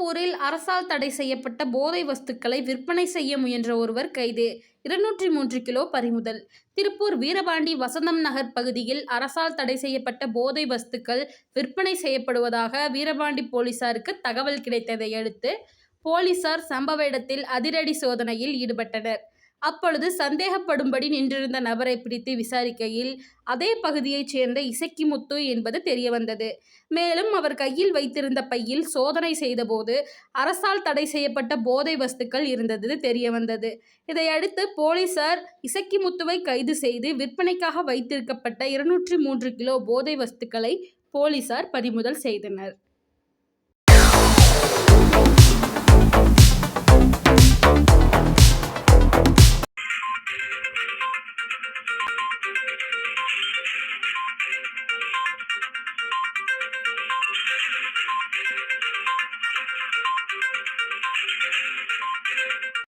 திருப்பூரில் அரசால் தடை செய்யப்பட்ட போதை வஸ்துக்களை விற்பனை செய்ய முயன்ற ஒருவர் கைது. இருநூற்றி மூன்று கிலோ பறிமுதல். திருப்பூர் வீரபாண்டி வசந்தம் நகர் பகுதியில் அரசால் தடை செய்யப்பட்ட போதை வஸ்துக்கள் விற்பனை செய்யப்படுவதாக வீரபாண்டி போலீசாருக்கு தகவல் கிடைத்ததை அடுத்து போலீசார் சம்பவ இடத்தில் அதிரடி சோதனையில் ஈடுபட்டனர். அப்பொழுது சந்தேகப்படும்படி நின்றிருந்த நபரை பிடித்து விசாரிக்கையில் அதே பகுதியைச் சேர்ந்த இசக்கிமுத்து என்பது தெரியவந்தது. மேலும் அவர் கையில் வைத்திருந்த பையில் சோதனை செய்தபோது அரசால் தடை செய்யப்பட்ட போதை வஸ்துக்கள் இருந்தது தெரியவந்தது. இதையடுத்து போலீசார் இசக்கிமுத்துவை கைது செய்து விற்பனைக்காக வைத்திருக்கப்பட்ட இருநூற்றி மூன்று கிலோ போதை வஸ்துக்களை போலீசார் பறிமுதல் செய்தனர்.